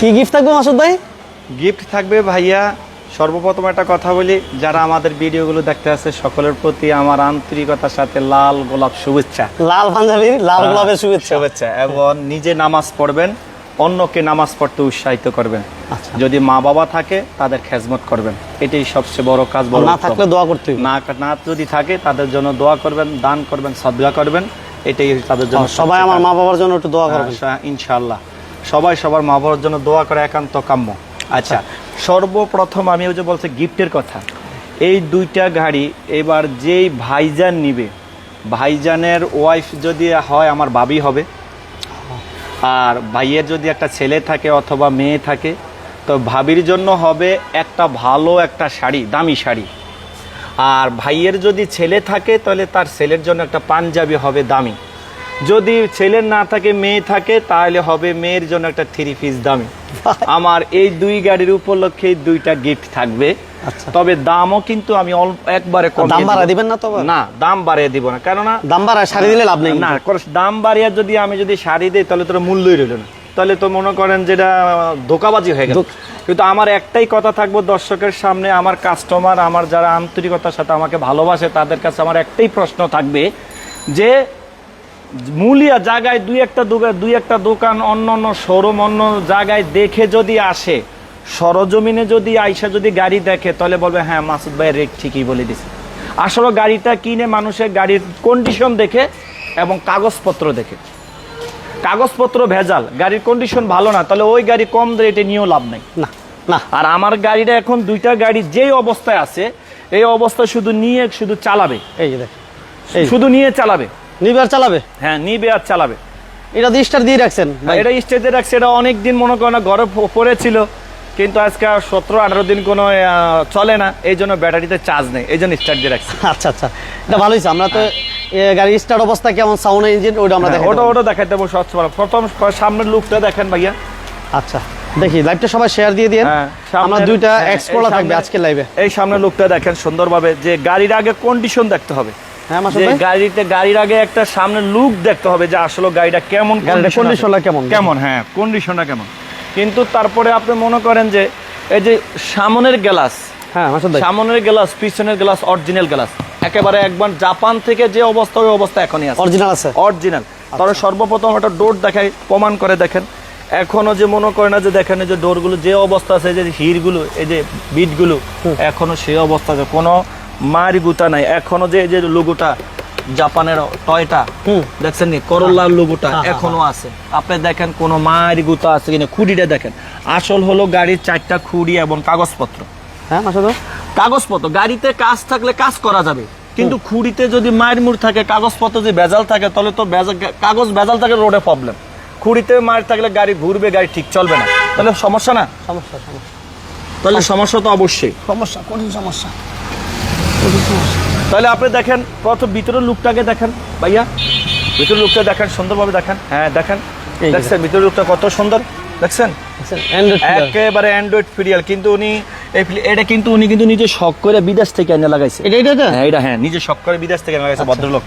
কি গিফট থাকবে মাসুদ ভাই? গিফট থাকবে ভাইয়া সর্বপ্রথম একটা কথা বলি যারা আমাদের ভিডিওগুলো দেখতে আছে সকলের প্রতি আমার আন্তরিকতার সাথে লাল গোলাপ শুভেচ্ছা। লাল পাঞ্জাবি লাল গোলাপের শুভেচ্ছা। শুভেচ্ছা এবং নিজে নামাজ পড়বেন অন্যকে নামাজ পড়তে উৎসাহিত করবেন। আচ্ছা। যদি মা বাবা থাকে তাদের খেজমত করবেন। এটাই সবচেয়ে বড় কাজ বড় না থাকলে দোয়া করতে হবে। না না যদি থাকে তাদের জন্য দোয়া করবেন দান করবেন সদগা করবেন এটাই তাদের জন্য হ্যাঁ, সবাই আমার মা বাবার জন্য একটু দোয়া করবেন। আচ্ছা, ইনশাআল্লাহ। সবাই সবার মা বাবার জন্য দোয়া করা একান্ত কাম্য। আচ্ছা। সর্বপ্রথম আমি ওই যে বলছি গিফটের কথা। এই দুইটা গাড়ি এবার যেই ভাইজান নিবে ভাইজানের ওয়াইফ যদি হয় আমার বাবি হবে। আর ভাইয়ের যদি একটা ছেলে থাকে অথবা মেয়ে থাকে তো ভাবির জন্য হবে একটা ভালো একটা শাড়ি দামি শাড়ি। আর ভাইয়ের যদি ছেলে থাকে তাহলে তার ছেলের জন্য একটা পাঞ্জাবি হবে দামি। যদি ছেলের না থাকে মেয়ে থাকে তাহলে হবে মেয়ের জন্য একটা থ্রি পিস দামি। আমার এই দুই গাড়ির উপলক্ষে দুইটা গিফট থাকবে। আচ্ছা। তবে দামও কিন্তু আমি একবারে কম দাম বাড়া দিবেন না তো না দাম বাড়িয়ে দিব না। কেননা দাম বাড়ায় শাড়ি দিলে লাভ নেই। না দাম বাড়িয়ে যদি আমি যদি শাড়ি দিই তাহলে তোর মূল্যই রইল না। তাহলে তো মনে করেন যেটা ধোকাবাজি হয়ে গেল। কিন্তু আমার একটাই কথা থাকব দর্শকের সামনে আমার কাস্টমার আমার যারা আন্তরিকতার সাথে আমাকে ভালোবাসে তাদের কাছে আমার একটাই প্রশ্ন থাকবে যে মূলিয়া জায়গায় দুই একটা দুই একটা দোকান অন্য অন্য শোরুম অন্য জায়গায় দেখে যদি আসে সরজমিনে যদি আইসা যদি গাড়ি দেখে তাহলে বলবে হ্যাঁ মাসুদ ভাই রেট ঠিকই বলে দিছে। আসলে গাড়িটা কিনে মানুষের গাড়ির কন্ডিশন দেখে এবং কাগজপত্র দেখে। কাগজপত্র ভেজাল গাড়ির কন্ডিশন ভালো না তাহলে ওই গাড়ি কম রেটে নিয়েও লাভ নাই। না না। আর আমার গাড়িটা এখন দুইটা গাড়ি যেই অবস্থায় আছে এই অবস্থায় শুধু নিয়ে শুধু চালাবে। এই দেখ এই। শুধু নিয়ে চালাবে। নিবার চালাবে? হ্যাঁ নিবে আর চালাবে। এটা দিয়ে স্টার দিয়ে রাখছেন ভাই। এটা স্টেজে রাখছে এটা অনেক দিন মনে করো না ঘরে প- পড়েছিল কিন্তু আজকে সতেরো আঠারো দিন কোনো চলে না এই জন্য ব্যাটারিতে চার্জ নেই এই জন্য স্টার্ট দিয়ে রাখছি। আচ্ছা আচ্ছা এটা ভালো হয়েছে। আমরা তো এ, গাড়ির স্টার্ট অবস্থা কেমন সাউন্ড ইঞ্জিন ওইটা আমরা হ্যাঁ, ওটা ওটা দেখাইতে দেবো স্বচ্ছ। প্রথম সামনের লুকটা দেখেন ভাইয়া। আচ্ছা দেখি লাইভটা সবাই শেয়ার দিয়ে দিন হ্যাঁ, আমরা দুইটা হ্যাঁ, এক্সপ্লোরা এই থাকবে আজকে লাইভে এই সামনে লুকটা দেখেন সুন্দরভাবে যে গাড়ির আগে কন্ডিশন দেখতে হবে। হ্যাঁ গাড়িতে গাড়ির আগে একটা সামনে লুক দেখতে হবে যে আসলে গাড়িটা কেমন গাড়িটার condition আছে। conditionটা কেমন? কেমন হ্যাঁ কন্ডিশনটা কেমন। কিন্তু তারপরে আপনি মনে করেন যে এই যে সামনের গ্লাস হ্যাঁ সামনের গ্লাস পিছনের গ্লাস অরিজিনাল গ্লাস একেবারে একবার জাপান থেকে যে অবস্থা ওই অবস্থা এখনই আছে। অরিজিনাল আছে। অরিজিনাল তবে সর্বপ্রথম একটা ডোর দেখাই প্রমাণ করে দেখেন। এখনও যে মনে করে না যে দেখেন এই যে ডোরগুলো যে অবস্থা আছে যে হিরগুলো এই যে বিটগুলো এখনও সেই অবস্থা আছে। কোনো মারি গুতা নাই। এখনও যে এই যে লোগোটা জাপানের টয়টা হুম। দেখছেন নি? করল্লার লোগোটা হ্যাঁ, হ্যাঁ, এখনও আছে। আপনি দেখেন কোনো মারি গুতা আছে কিনা? খুঁড়িটা দেখেন। আসল হলো গাড়ির চারটা খুঁড়ি এবং কাগজপত্র। হ্যাঁ কাগজপত্র। গাড়িতে কাজ থাকলে কাজ করা যাবে। কিন্তু খুঁড়িতে যদি মায়ের মুড় থাকে কাগজপত্র যদি ভেজাল থাকে তাহলে তো কাগজ ভেজাল থাকে রোডে প্রবলেম খুঁড়িতে মার থাকলে গাড়ি ঘুরবে গাড়ি ঠিক চলবে না। তাহলে সমস্যা না? সমস্যা সমস্যা। তাহলে সমস্যা তো অবশ্যই। সমস্যা কঠিন সমস্যা। তাহলে আপনি দেখেন প্রথম ভিতরের লুকটাকে দেখেন ভাইয়া। ভিতরের লুকটা দেখেন সুন্দরভাবে দেখেন। হ্যাঁ দেখেন। দেখছেন ভিতরের লুকটা কত সুন্দর? দেখছেন? একেবারে অ্যান্ড্রয়েড ফিরিয়াল কিন্তু উনি এই এটা কিন্তু উনি কিন্তু নিজে শখ করে বিদেশ থেকে এনে লাগাইছে। এটা এটা হ্যাঁ এটা হ্যাঁ নিজে শখ করে বিদেশ থেকে লাগাইছে ভদ্রলোক।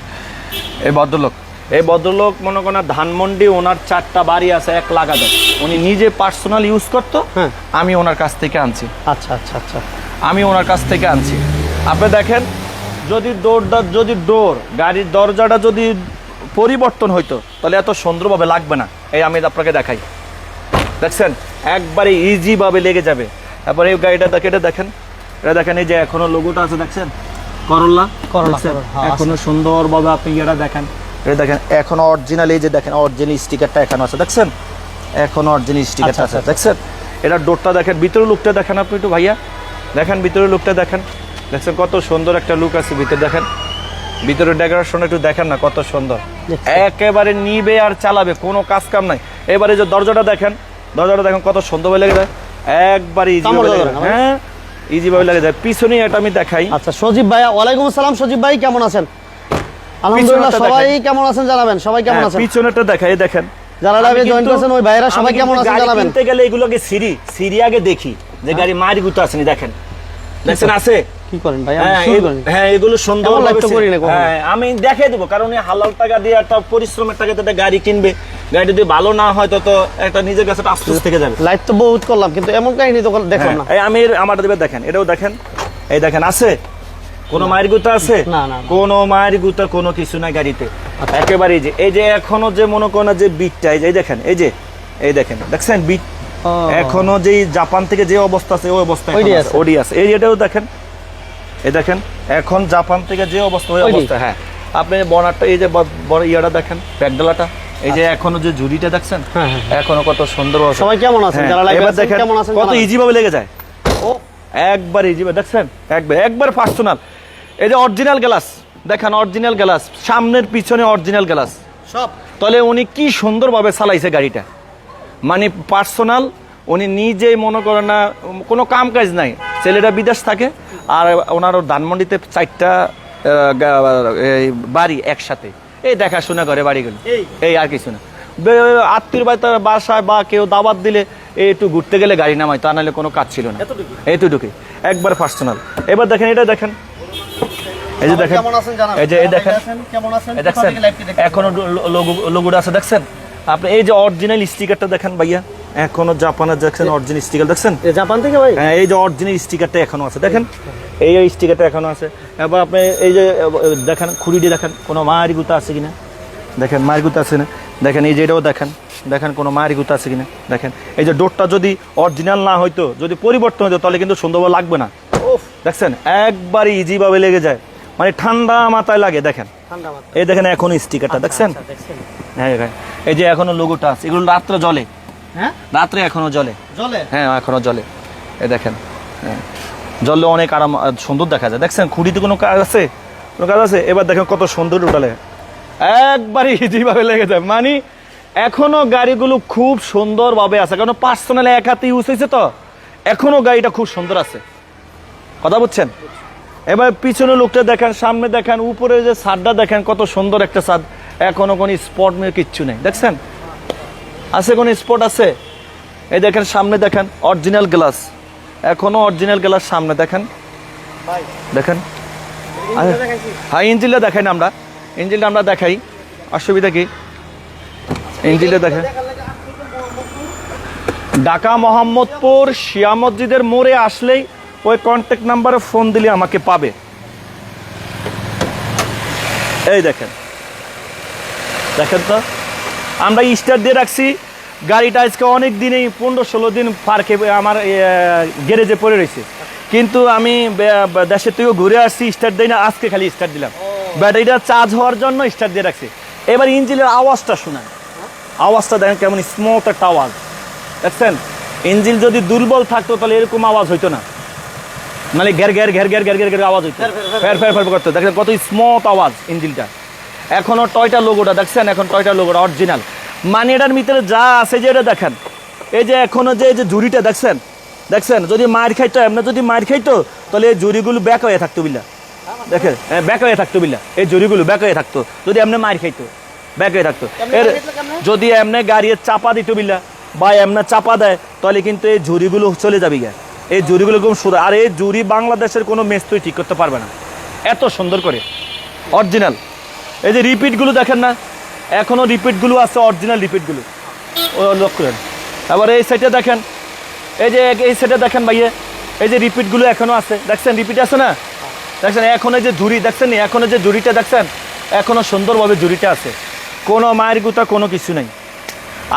এই ভদ্রলোক। এই ভদ্রলোক মনে করেন ধানমন্ডি ওনার চারটা বাড়ি আছে এক লাগাতে উনি নিজে পার্সোনাল ইউজ করতো হ্যাঁ। আমি ওনার কাছ থেকে আনছি। আচ্ছা আচ্ছা আচ্ছা। আমি ওনার কাছ থেকে আনছি। আপনি দেখেন যদি ডোরটা যদি ডোর গাড়ির দরজাটা যদি পরিবর্তন হইতো তাহলে এত সুন্দরভাবে লাগবে না। এই আমি আপনাকে দেখাই। দেখছেন? একবারে ইজিভাবে লেগে যাবে। তারপরে এই গাড়িটা দেখে এটা দেখেন। এটা দেখেন এই যে এখনও লোগোটা আছে দেখছেন? করল্লা করল্লা, দেখছেন? করল্লা, হ্যাঁ, এখনও সুন্দরভাবে আপনি এটা দেখেন। এটা দেখেন এখন অরিজিনাল এই যে দেখেন অরিজিনাল স্টিকারটা এখনও আছে দেখছেন? এখনও অরিজিনাল স্টিকারটা আচ্ছা, আছে দেখছেন? এটা ডোরটা দেখেন ভিতরে লুকটা দেখেন আপনি একটু ভাইয়া। দেখেন ভিতরে লুকটা দেখেন। দেখছেন কত সুন্দর একটা লুক আছে ভিতরে দেখেন। ভিতরে ডেকোরেশন একটু দেখেন না কত সুন্দর। একেবারে নিবে আর চালাবে কোনো কাজ কাম নাই। এবারে যে দরজাটা দেখেন দরজাটা দেখেন কত সুন্দরভাবে লেগে যায়। একবারে ইজি কামড় ভাবে দেবে লেগে না, যায়। হ্যাঁ ইজি ভাবে লেগে যায়। পিছনেই এটা আমি দেখাই। আচ্ছা সজীব ভাই ওয়ালাইকুম আসসালাম সজীব ভাই কেমন আছেন? আলহামদুলিল্লাহ সবাই কেমন আছেন জানাবেন? সবাই কেমন হ্যাঁ, আছেন? পিছনেরটা দেখাই দেখেন। যারা লাইভে জয়েন করেছেন ওই ভাইয়েরা আমি সবাই কেমন আছেন জানাবেন? কিনতে গেলে এগুলোকে সিরি সিরি আগে দেখি যে গাড়ি মারি গুতো আছে নি দেখেন। দেখছেন আছে? কি করেন ভাই? হ্যাঁ হ্যাঁ এগুলো করি না হ্যাঁ আমি দেবো কারণ এই হালাল টাকা দিয়ে একটা পরিশ্রমের টাকা দিয়ে গাড়ি কিনবে গাড়ি যদি ভালো না হয় তো একটা নিজের কাছে আফসোস থেকে যাবে। লাইভ তো বহুত করলাম কিন্তু এমন কাহিনী তো দেখলাম না। হ্যাঁ, এই আমি আমার দিবে দেখেন এটাও দেখেন। এই দেখেন আছে? কোনো মায়ের গুতা আছে? না, না, না। কোনো মায়ের গুতা কোনো কিছু নাই গাড়িতে। একেবারে যে এই যে এখনও যে মনে করেন না যে বিটটা এই যে দেখেন এই যে এই দেখেন দেখছেন? বিট? এখনও যেই জাপান থেকে যে অবস্থা আছে ওই অবস্থা ওডি আছে। এই দেখেন এই দেখেন এখন জাপান থেকে যে অবস্থা ওই অবস্থা হ্যাঁ। আপনি বনারটা এই যে বড় ইয়াটা দেখেন প্যাকডালাটা এই যে এখনও যে ঝুড়িটা দেখছেন আচ্ছা। হ্যাঁ, হ্যাঁ, এখনও কত সুন্দর। সবাই কেমন আছেন? হ্যাঁ, যারা আছেন, দেখেন কেমন আছেন? কত ইজি ভাবে লেগে যায়। ও একবার ইজি ভাবে দেখছেন? একবার একবার পার্সোনাল এই যে অরিজিনাল গ্লাস দেখেন অরিজিনাল গ্লাস সামনের পিছনে অরিজিনাল গ্লাস সব। তাহলে উনি কি সুন্দরভাবে চালাইছে গাড়িটা। মানে পার্সোনাল উনি নিজেই মনে করেন না কোনো কাম কাজ নাই। ছেলেটা বিদেশ থাকে আর ওনার ধানমন্ডিতে চারটা বাড়ি একসাথে। এই দেখাশোনা করে বাড়িগুলো। এই? আর কিছু না। আত্মীয় বাড়িতে বাসায় বা কেউ দাবাত দিলে এই একটু ঘুরতে গেলে গাড়ি নামায় তা নাহলে কোনো কাজ ছিল না। এতটুকু? এতটুকুই। একবার পার্সোনাল এবার দেখেন এটা দেখেন। এই যে দেখেন এই যে এই দেখেন। দেখছেন? এখনও লোগোটা আছে দেখছেন? আপনি এই যে অরিজিনাল স্টিকারটা দেখেন ভাইয়া। এখনও জাপানের দেখছেন অরিজিনাল স্টিকার দেখছেন? জাপান থেকে ভাই? হ্যাঁ এই যে অরিজিনাল স্টিকারটা এখনও আছে। দেখেন এই এই স্টিকারটা এখনও আছে। এবার আপনি এই যে দেখেন খুঁড়ি দিয়ে দেখেন কোনো মায়ের গুতা আছে কিনা? দেখেন মায়ের গুতা আছে না দেখেন এই যে এটাও দেখেন। দেখেন কোনো মায়ের গুতা আছে কিনা? দেখেন এই যে ডোরটা যদি অরিজিনাল না হইতো যদি পরিবর্তন হতো তাহলে কিন্তু সুন্দরভাবে লাগবে না। উফ। দেখছেন একবারই ইজি ভাবে লেগে যায়। মানে ঠান্ডা মাথায় লাগে দেখেন। এই দেখেন এখনও স্টিকারটা দেখছেন? আচ্ছা, হ্যাঁ হ্যাঁ। এই যে এখনও লোগোটা আছে এগুলো রাত্রে জ্বলে। হ্যাঁ? রাত্রে এখনও জ্বলে। জলে হ্যাঁ এখনও জ্বলে। এ দেখেন হ্যাঁ। জ্বললে অনেক আরাম সুন্দর দেখা যায়। দেখছেন খুঁড়িতে কোনো কাজ আছে? কোনো কাজ আছে? এবার দেখেন কত সুন্দর উঠালে একবারই ইজিভাবে লেগে যায়। মানে এখনও গাড়িগুলো খুব সুন্দরভাবে আছে। কারণ পার্সোনালি এক হাতে ইউজ হয়েছে তো। এখনও গাড়িটা খুব সুন্দর আছে। কথা বুঝছেন? এবার পিছনে লোকটা দেখেন সামনে দেখেন উপরে যে ছাদটা দেখেন কত সুন্দর একটা ছাদ। এখনও কোনো স্পট মেয়ে কিচ্ছু নেই। দেখছেন? আছে কোনো স্পট আছে? এই দেখেন সামনে দেখেন অরিজিনাল গ্লাস এখনও অরিজিনাল গ্লাস সামনে দেখেন। দেখেন। হ্যাঁ ইঞ্জিনটা দেখাই না আমরা। ইঞ্জিনটা আমরা দেখাই। অসুবিধা কি? ইঞ্জিনটা দেখেন। ঢাকা মোহাম্মদপুর শিয়া মসজিদের মোড়ে আসলেই ওই কন্ট্যাক্ট নাম্বারে ফোন দিলে আমাকে পাবে। এই দেখেন। দেখেন তো? আমরা স্টার দিয়ে রাখছি। গাড়িটা আজকে অনেক দিনেই পনেরো ষোলো দিন পার্কে আমার গ্যারেজে পড়ে রয়েছে। কিন্তু আমি দেশে তুইও ঘুরে আসছি স্টার্ট দিই না আজকে খালি স্টার্ট দিলাম। ব্যাটারিটা চার্জ হওয়ার জন্য স্টার্ট দিয়ে রাখছি। এবার ইঞ্জিনের আওয়াজটা শোনায় আওয়াজটা দেখেন কেমন স্মুথ একটা আওয়াজ। দেখছেন? ইঞ্জিন যদি দুর্বল থাকতো তাহলে এরকম আওয়াজ হইতো না। মানে ঘের ঘের ঘের ঘের ঘের ঘের ঘের আওয়াজ হইতো। ফের ফের ফের করতো। দেখেন কত স্মুথ আওয়াজ ইঞ্জিনটা। এখনও টয়টা লোগোটা দেখছেন? এখন টয়টা লোগোটা অরিজিনাল মানে এটার ভিতরে যা আছে যে এটা দেখেন। এই যে এখনও যে এই যে ঝুড়িটা দেখছেন? দেখছেন? যদি মার খাইতো এমনি যদি মার খাইতো তাহলে এই ঝুড়িগুলো ব্যাক হয়ে থাকতো বিল্লা। দেখেন? ব্যাক হয়ে থাকতো বিল্লা। এই ঝুড়িগুলো ব্যাক হয়ে থাকতো। যদি এমনি মার খাইতো ব্যাক হয়ে থাকতো। এর যদি এমনি গাড়ি চাপা দিত বিল্লা বা এমনি চাপা দেয় তাহলে কিন্তু এই ঝুড়িগুলো চলে যাবি গা এই জুড়িগুলো খুব সুন্দর। আর এই জুড়ি বাংলাদেশের কোনো মেস তুই ঠিক করতে পারবে না। এত সুন্দর করে। অরিজিনাল এই যে রিপিটগুলো দেখেন না, এখনও রিপিটগুলো আছে অরিজিনাল রিপিটগুলো লক্ষ্য করেন। আবার এই সাইডে দেখেন, এই যে এই সাইডে দেখেন ভাইয়ে, এই যে রিপিটগুলো এখনও আছে। দেখছেন রিপিট আছে না? দেখছেন, এখন এই যে ঝুড়ি দেখছেন এখনও যে ঝুড়িটা দেখছেন, এখনও সুন্দরভাবে ঝুড়িটা আছে। কোনো মায়ের গুতা, কোনো কিছু নেই।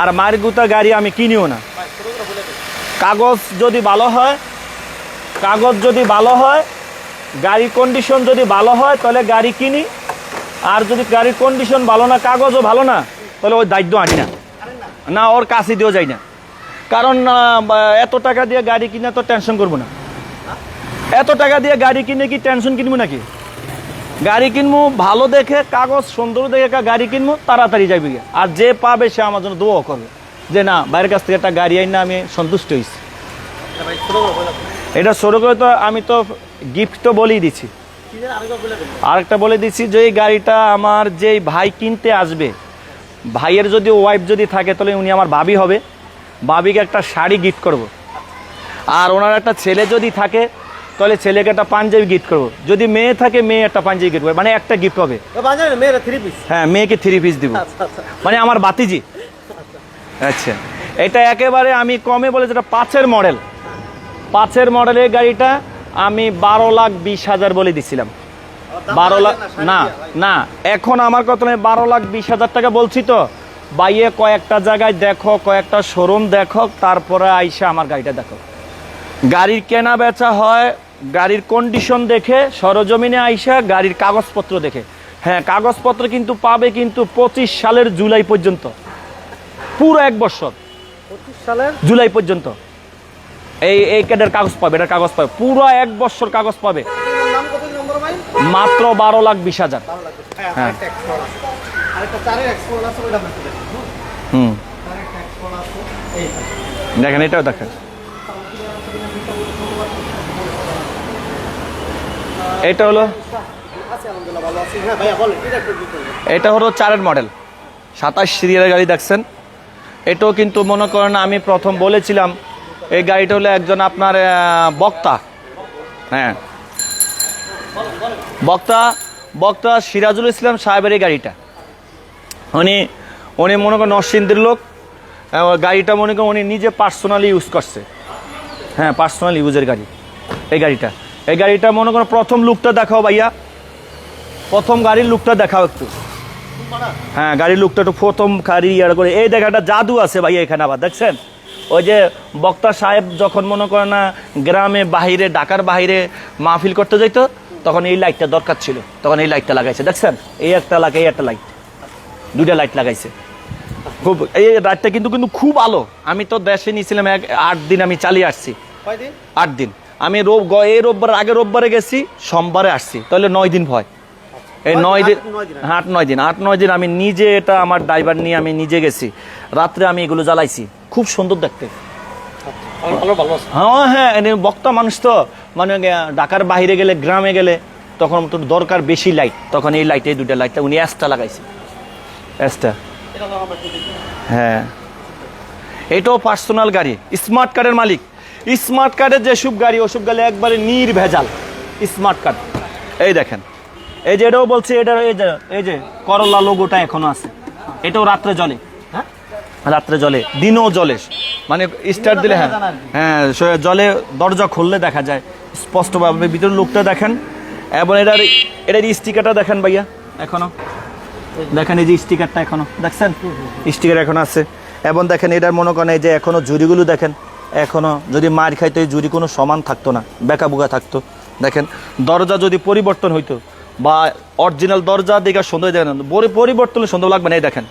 আর মায়ের গুতা গাড়ি আমি কিনিও না। কাগজ যদি ভালো হয়, কাগজ যদি ভালো হয় গাড়ির কন্ডিশন যদি ভালো হয়, তাহলে গাড়ি কিনি। আর যদি গাড়ির কন্ডিশন ভালো না কাগজও ভালো না তাহলে ওই দায়িত্ব আনি না। না। ওর কাছে দিয়েও যাই না। কারণ এত টাকা দিয়ে গাড়ি কিনে তো টেনশন করব না। এত টাকা দিয়ে গাড়ি কিনে কি টেনশন কিনবো নাকি? গাড়ি কিনবো ভালো দেখে কাগজ সুন্দর দেখে গাড়ি কিনবো তাড়াতাড়ি যাবি আর যে পাবে সে আমার জন্য দোয়া করবে। যে না বাইরের কাছ থেকে একটা গাড়ি আইন না আমি সন্তুষ্ট হয়েছি। এটা শুরু করে তো আমি তো গিফট তো বলেই দিচ্ছি। আরেকটা বলে দিচ্ছি যে এই গাড়িটা আমার যেই ভাই কিনতে আসবে ভাইয়ের যদি ওয়াইফ যদি থাকে তাহলে উনি আমার ভাবি হবে। ভাবিকে একটা শাড়ি গিফট করব। আর ওনার একটা ছেলে যদি থাকে তাহলে ছেলেকে একটা পাঞ্জাবি গিফট করব। যদি মেয়ে থাকে মেয়ে একটা পাঞ্জাবি গিফট করবে। মানে একটা গিফট হবে। মেয়েরা থ্রি পিস হ্যাঁ মেয়েকে থ্রি পিস দিব। আচ্ছা আচ্ছা। মানে আমার বাতিজি আচ্ছা। এটা একেবারে আমি কমে বলে যেটা পাঁচের মডেল পাঁচের মডেলের গাড়িটা আমি বারো লাখ বিশ হাজার বলে দিছিলাম। বারো লাখ না না এখন আমার কথা নয় বারো লাখ বিশ হাজার টাকা বলছি তো। বাইয়ে কয়েকটা জায়গায় দেখো কয়েকটা শোরুম দেখো তারপরে আইসা আমার গাড়িটা দেখো। গাড়ির কেনা বেচা হয় গাড়ির কন্ডিশন দেখে সরজমিনে আইসা গাড়ির কাগজপত্র দেখে। হ্যাঁ কাগজপত্র কিন্তু পাবে কিন্তু পঁচিশ সালের জুলাই পর্যন্ত। পুরো এক বছর। পঁচিশ সালের? জুলাই পর্যন্ত। এই এই ক্যাডের কাগজ পাবে এটার কাগজ পাবে। পুরো এক বছর কাগজ পাবে। মাত্র বারো লাখ বিশ হাজার। হ্যাঁ হ্যাঁ। দেখুন হুম। দেখেন এটাও দেখেন। এটা হলো হ্যাঁ এটা হলো চারের মডেল সাতাশ সিরিয়ালের গাড়ি দেখছেন। এটাও কিন্তু মনে করেন আমি প্রথম বলেছিলাম এই গাড়িটা হলো একজন আপনার বক্তা। হ্যাঁ। বক্তা বক্তা সিরাজুল ইসলাম সাহেবের এই গাড়িটা। উনি উনি মনে করেন নরসিংদীর লোক গাড়িটা মনে করেন উনি নিজে পার্সোনালি ইউজ করছে। হ্যাঁ পার্সোনাল ইউজের গাড়ি, এই গাড়িটা। এই গাড়িটা মনে করেন প্রথম লুকটা দেখাও ভাইয়া। প্রথম গাড়ির লুকটা দেখাও একটু। হ্যাঁ গাড়ির লুকটা একটু প্রথম গাড়ি ইয়ার করে। এই দেখাটা জাদু আছে ভাইয়া এখানে আবার, দেখছেন? ওই যে বক্তা সাহেব যখন মনে করে না গ্রামে বাহিরে ঢাকার বাহিরে মাহফিল করতে যাইতো তখন এই লাইটটা দরকার ছিল। তখন এই লাইটটা লাগাইছে। দেখছেন? এই একটা লাগাই এই একটা লাইট দুইটা লাইট লাগাইছে। খুব এই রাতটা কিন্তু কিন্তু খুব আলো। আমি তো দেশে নিয়েছিলাম এক আট দিন আমি চালিয়ে আসছি। আট দিন। আমি রোব এই রোববার আগে রোববারে গেছি সোমবারে আসছি। তাহলে নয় দিন ভয়। এই নয় দিন আট, নয় দিন। আট নয় দিন। আট নয় দিন আমি নিজে এটা আমার ড্রাইভার নিয়ে আমি নিজে গেছি। রাত্রে আমি এগুলো জ্বালাইছি। খুব সুন্দর দেখতে। আছে। হ্যাঁ হ্যাঁ বক্তা মানুষ তো। মানে ঢাকার বাইরে গেলে গ্রামে গেলে তখন তো দরকার বেশি লাইট তখন এই লাইটে দুটা লাইটটা উনি অ্যাসটা লাগাইছে। অ্যাসটা। হ্যাঁ। এটাও পার্সোনাল গাড়ি। স্মার্ট কার্ডের মালিক। স্মার্ট কার্ডের যেসব গাড়ি ওসব গাড়ি একবারে নির্ভেজাল। স্মার্ট কার্ড এই দেখেন। এই যে এটাও বলছে এটা এই যে এই যে করলা লোগোটা এখনও আছে। এটাও রাত্রে হ্যাঁ রাত্রে জলে দিনও জলে। মানে স্টার্ট দিলে হ্যাঁ। হ্যাঁ জলে দরজা খুললে দেখা যায়। স্পষ্টভাবে ভিতরে লোকটা দেখেন। এবং এটার এটার স্টিকারটা দেখেন ভাইয়া এখনও। দেখেন এই যে স্টিকারটা এখনও। দেখছেন? স্টিকার এখন আছে। এবং দেখেন এটার মনে করেন এই যে এখনও জুড়িগুলো দেখেন। এখনও যদি মার খাইতো এই জুড়ি কোনো সমান থাকতো না বেকা বুকা থাকতো। দেখেন দরজা যদি পরিবর্তন হইতো বা অরিজিনাল দরজা দেখে সুন্দর দেখেন পরি- পরিবর্তন সুন্দর লাগবে না এই দেখেন।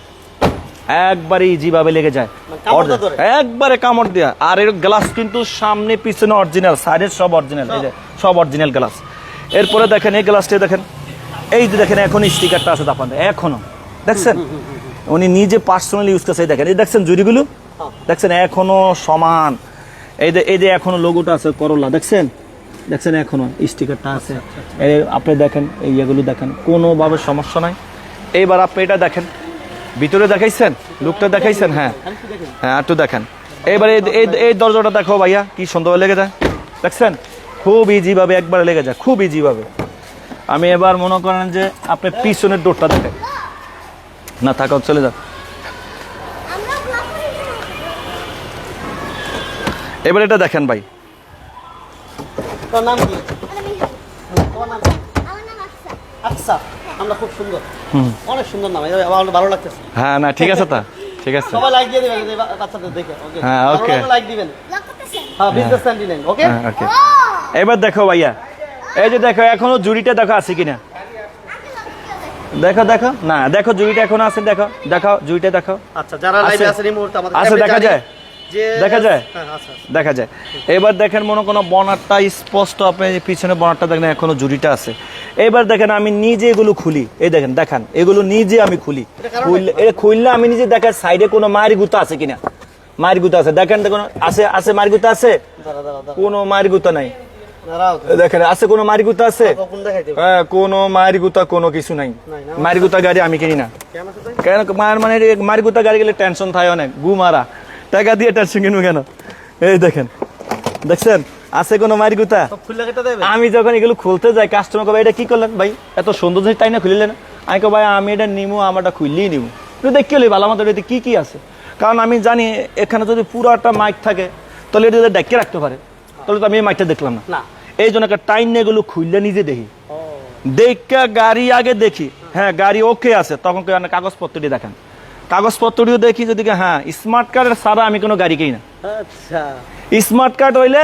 একবারে ইজিভাবে লেগে যায়। মানে? একবারে কামড় দেয়া। আর এর গ্লাস কিন্তু সামনে পিছনে অরিজিনাল সাইডের সব অরিজিনাল এই যে সব অরিজিনাল গ্লাস এরপরে দেখেন এই গ্লাসটা দেখেন। এই যে দেখেন এখন স্টিকারটা আছে তাপান এখনও দেখছেন? উনি নিজে পার্সোনালি ইউজ করছে। দেখেন এই দেখছেন জুড়িগুলো? দেখছেন? এখনও সমান। এই যে এই যে এখনও লোগোটা আছে করলা দেখছেন? দেখছেন এখনও স্টিকারটা আছে। এই আপনি দেখেন এই ইয়েগুলো দেখেন। কোনোভাবে সমস্যা নাই। এইবার আপনি এটা দেখেন। ভিতরে দেখাইছেন? লুকটা দেখাইছেন? হ্যাঁ। হ্যাঁ একটু দেখেন। এবারে এই- দরজাটা দেখো ভাইয়া কি সুন্দর লেগে যায়। দেখছেন? খুব ইজি ভাবে একবার লেগে যায় খুব ইজি ভাবে আমি এবার মনে করেন যে আপনি পিছনের ডোরটা দেখেন। না থাকা চলে যান এবার এটা দেখেন ভাই। তোর নাম কি? নাম কি আচ্ছা। আমরা খুব সুন্দর। অনেক সুন্দর নাম আমার ভালো লাগতেছে। হ্যাঁ না ঠিক আছে তা ঠিক আছে। সবাই লাইক দিয়ে দিবেন বাচ্চাদের দেখে ওকে হ্যাঁ, okay. লাইক দিবেন। হ্যাঁ বিজনেস সেন্টিনেল ওকে হ্যাঁ ওকে এবার দেখো ভাইয়া এই যে দেখো এখনও জুড়িটা দেখো আছে কিনা? দেখো দেখো না দেখো জুড়িটা এখনও আছে দেখো দেখো জুড়িটা দেখো আচ্ছা যারা। লাইভে আছেন এই মুহূর্তে আমাদের আছে, দেখা যায়? দেখা যায়? হ্যাঁ আচ্ছা আচ্ছা। দেখা যায়। এবার দেখেন মনে কোনো বনারটা স্পষ্ট আপনি পিছনে বনারটা দেখেন এখনও জুড়িটা আছে। এবার দেখেন আমি নিজে এগুলো খুলি। এই দেখেন দেখান। এগুলো নিজে আমি খুলি। এটা খুললে আমি নিজে দেখার সাইডে কোনো মায়ের গুতা আছে কিনা? মায়ের গুতা আছে। দেখেন দেখুন আছে আছে মায়ের গুতা আছে কোনো মায়ের গুতা নাই দেখেন আছে কোনো মায়ের গুতা আছে দেখাই হ্যাঁ কোনো মায়ের গুতা কোনো কিছু নাই। মায়ের গুতা গাড়ি আমি কিনি না। কেন? মায়ের মানে মায়ের গুতা গাড়ি গেলে টেনশন থাকে অনেক গু মারা টাকা দিয়ে টেনশন কিনবো কেন? এই দেখেন দেখছেন? আছে কোনো মায়ের গুতা? আমি যখন এগুলো খুলতে যাই কাস্টমার কবে এটা কি করলেন? ভাই এত সুন্দর জিনিস তাই না খুলিলেন? আমি কো ভাই আমি এটা নিমু আমারটা খুললেই নিবো। তুই দেখি হলি ভালো আমাদের এতে কি কি আছে? কারণ আমি জানি এখানে যদি পুরো একটা মাইক থাকে তাহলে এটা যদি ডেকে রাখতে পারে তাহলে তো আমি এই মাইকটা দেখলাম না। এই জন্য একটা টাইম নিয়ে এগুলো খুললে নিজে দেখি। দেখা গাড়ি আগে দেখি। হ্যাঁ গাড়ি ওকে আছে তখন কাগজপত্রটি দেখেন। কাগজপত্রটিও দেখি যদি হ্যাঁ স্মার্ট কার্ডের ছাড়া আমি কোনো গাড়ি কিনি না। আচ্ছা। স্মার্ট কার্ড হইলে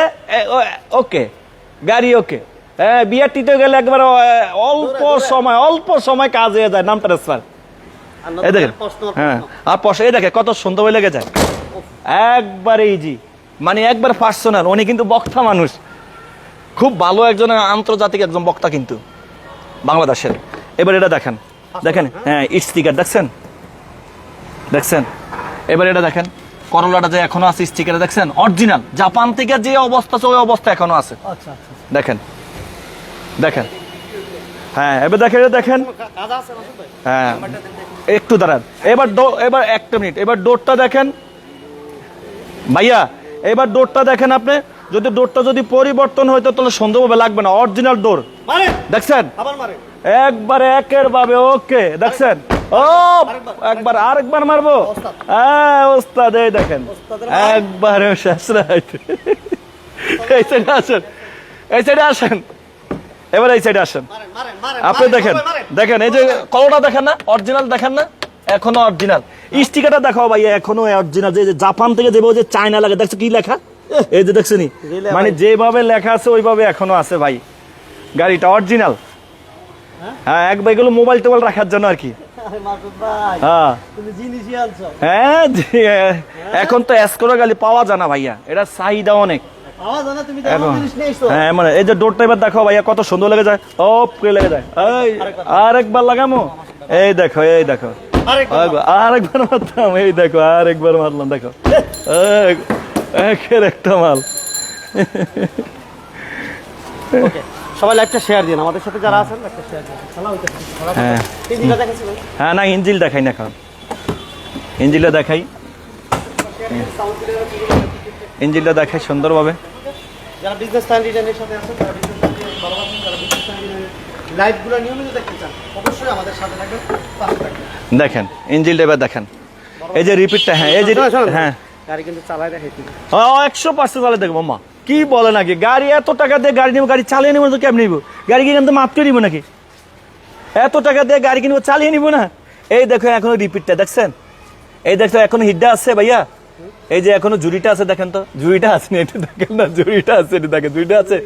ওকে গাড়ি ওকে। হ্যাঁ বিআরটিতে গেলে একবার অল্প সময় অল্প সময় কাজ হয়ে যায় নাম ট্রান্সফার এই দেখেন হ্যাঁ আর এই দেখে কত সুন্দর হয়ে লেগে যায় একবারে ইজি মানে একবার পার্সোনাল উনি কিন্তু বক্তা মানুষ। খুব ভালো একজন আন্তর্জাতিক একজন বক্তা কিন্তু বাংলাদেশের। এবার এটা দেখেন দেখেন হ্যাঁ। ইট স্টিকার দেখছেন? দেখছেন? এবার এটা দেখেন করলাটা যে এখনও আছে স্টিকারে দেখছেন? অরিজিনাল জাপান থেকে যে অবস্থা আছে ওই অবস্থা এখনও আছে। আচ্ছা আচ্ছা দেখেন দেখেন। হ্যাঁ এবার দেখেন এটা দেখেন। হ্যাঁ একটু দাঁড়ান। এবার এবার একটা মিনিট এবার ডোরটা দেখেন। ভাইয়া এবার ডোরটা দেখেন আপনি। যদি ডোরটা যদি পরিবর্তন হইতো তাহলে সন্দেহভাবে লাগবে না। অরিজিনাল ডোর দেখছেন? আবার মারে একবারে একের ভাবে ওকে দেখছেন? ও একবার আরেকবার মারবো? হ্যাঁ ওস্তাদ এই দেখেন। একবারে শেষ রাইট। এই সাইডে আসেন। এই সাইডে আসেন। এবার এই সাইডে আসেন। আপনি দেখেন দেখেন এই যে কলটা দেখেন না অরিজিনাল দেখেন না এখনও অরিজিনাল স্টিকারটা দেখাও ভাই এখনও অরিজিনাল যে যে জাপান থেকে দেবো যে চায়না লাগে দেখছ কি লেখা? এই যে দেখছেনি? মানে যেভাবে লেখা আছে ওইভাবে এখনও আছে ভাই। গাড়িটা অরিজিনাল হ্যাঁ? হ্যাঁ এক ভাই এগুলো মোবাইল টোবাইল রাখার জন্য আর কি। হ্যাঁ। আনছো। হ্যাঁ এখন তো এসকোরো গাড়ি পাওয়া যায় না ভাইয়া এটা চাহিদা অনেক। হ্যাঁ মানে এই যে ডোরটা এবার দেখো ভাইয়া কত সুন্দর লেগে যায়। ও করে লেগে যায়? এই আরেকবার। লাগামো? এই দেখো এই দেখো। আরেকবার মারতাম এই দেখো আরেকবার মারলাম দেখো। এক- একের একটা মাল। সবাই লাইভটা শেয়ার দিন আমাদের সাথে যারা আছেন লাইভটা শেয়ার দিন হ্যাঁ। হ্যাঁ না ইঞ্জিল দেখাই না এখন। ইঞ্জিলটা দেখাই। ইঞ্জিলটা দেখাই সুন্দরভাবে। যারা বিজনেস টাইম সাথে আছেন যারা বিজনেস টাইম ভালোবাসেন যারা বিজনেস টাইম লাইভগুলো নিয়মিত দেখতে চান অবশ্যই আমাদের সাথে থাকবেন পাশে থাকবেন। দেখেন ইঞ্জিলটা এবার দেখেন। এই যে রিপিটটা হ্যাঁ এই যে। হ্যাঁ। গাড়ি কিন্তু চালায় দেখাই তুমি। একশো পার্সেন্ট চালিয়ে দেখব মা কি বলে নাকি? গাড়ি এত টাকা দিয়ে গাড়ি নেব গাড়ি চালিয়ে নেব তো কেমন নিবো? গাড়ি কি কিন্তু মাপ করে নিবো নাকি? এত টাকা দিয়ে গাড়ি কিনবো চালিয়ে নিবো না? এই দেখো এখনও রিপিটটা দেখছেন? এই দেখো এখনও হিডটা আছে ভাইয়া। এই যে এখনও জুড়িটা আছে দেখেন তো? জুড়িটা আছে না এটা দেখেন না জুড়িটা আছে এটা দেখেন জুড়িটা আছে।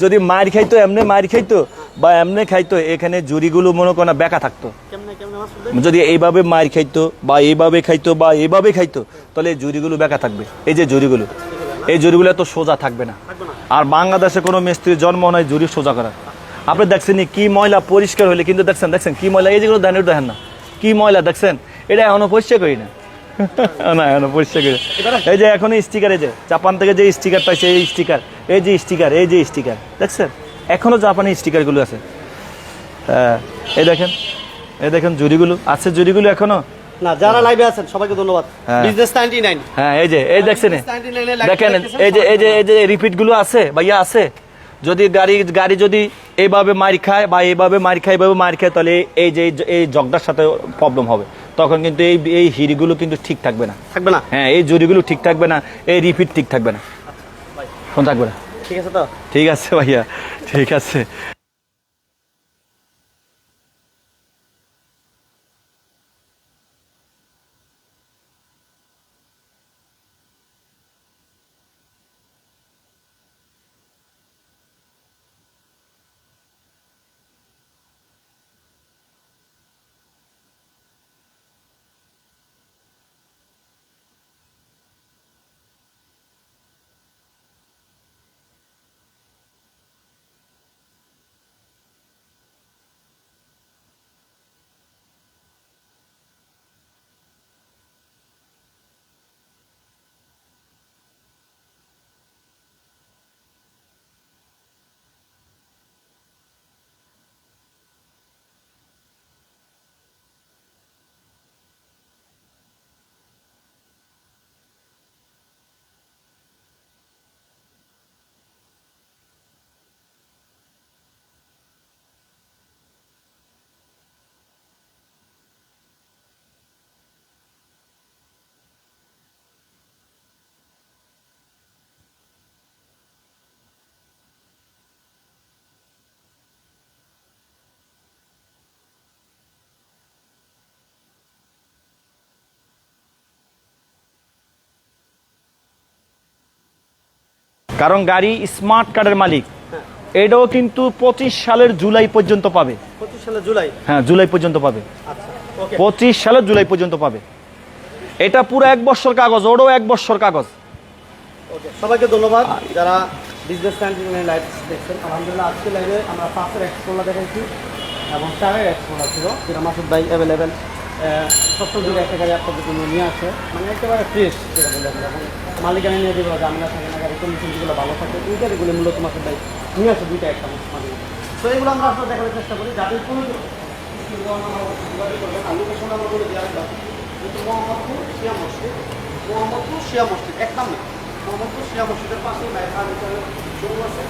যদি মার খাইতো এমনি মার খাইতো বা এমনি খাইতো এখানে জুড়িগুলো মনে করো না বেকা থাকতো। যদি এইভাবে মার খাইতো বা এইভাবে খাইতো বা এইভাবে খাইতো তাহলে এই জুড়িগুলো বেকা থাকবে। এই যে জুড়িগুলো এই জুড়িগুলো তো সোজা থাকবে না। আর বাংলাদেশে কোনো মিস্ত্রির জন্ম নয় জুড়ি সোজা করার আপনি দেখছেন কি ময়লা পরিষ্কার হলে কিন্তু দেখছেন দেখছেন কি ময়লা এই যেগুলো দেন দেখেন না। কি ময়লা দেখছেন? এটা এখনও পরিষ্কার করি না। না এখনও পরিষ্কার করি এই যে এখনও স্টিকার এই যে জাপান থেকে যে স্টিকার পাইছে এই স্টিকার এই যে স্টিকার এই যে স্টিকার দেখছেন? এখনও জাপানি স্টিকারগুলো আছে। হ্যাঁ এই দেখেন এই দেখেন জুড়িগুলো আছে জুড়িগুলো এখনও। না যারা লাইভে আছেন সবাইকে ধন্যবাদ। হ্যাঁ। বিজনেস নাইনটি নাইন হ্যাঁ এই যে এই দেখছেন দেখেন এই যে এই যে এই যে রিপিটগুলো আছে ভাইয়া আছে। যদি গাড়ি গাড়ি যদি এইভাবে মার খায় বা এইভাবে মার খায় এইভাবে মার খায় তাহলে এই যে এই- জগটার সাথে প্রবলেম হবে। তখন কিন্তু এই এই হিরিগুলো কিন্তু ঠিক থাকবে না। থাকবে না? হ্যাঁ এই জুড়িগুলো ঠিক থাকবে না এই রিপিট ঠিক থাকবে না। ফোন থাকবে না? ঠিক আছে তো? ঠিক আছে ভাইয়া। ঠিক আছে। কারণ গাড়ি স্মার্ট কার্ডের মালিক। হ্যাঁ। এটাও কিন্তু পঁচিশ সালের জুলাই পর্যন্ত পাবে। পঁচিশ সালে জুলাই? হ্যাঁ জুলাই পর্যন্ত পাবে। আচ্ছা পঁচিশ সালের জুলাই পর্যন্ত পাবে। এটা পুরো এক বছর কাগজ ওরও এক বছর কাগজ। সবাইকে ধন্যবাদ। যারা বিজনেস লাইভ দেখছেন আলহামদুলিল্লাহ আজকে লাইভে আমরা পাঁচের এক্সপ্লোলা দেখাইছি এবং চারের এক্সপ্লোলা ছিল যেটা মাসুদ ভাই অ্যাভেলেবেল সত্তর দূরে একটা গাড়ি আপনাদের জন্য নিয়ে আসে। মানে একেবারে ফ্রেশ যেটা বলে আমরা মালিকানা নিয়ে দেবো আমরা থাকে না, গাড়ি কন্ডিশনগুলো ভালো থাকে ওই গাড়িগুলো মূলত তোমাকে ভাই নিয়ে আসে দুইটা একটা মানে তো এগুলো আমরা আপনার দেখার চেষ্টা করি। যাদের কোনো মোহাম্মদপুর শিয়া মসজিদ মোহাম্মদপুর শিয়া মসজিদ একদম না মোহাম্মদপুর শিয়া মসজিদের পাশে বাইকা শুরু আছে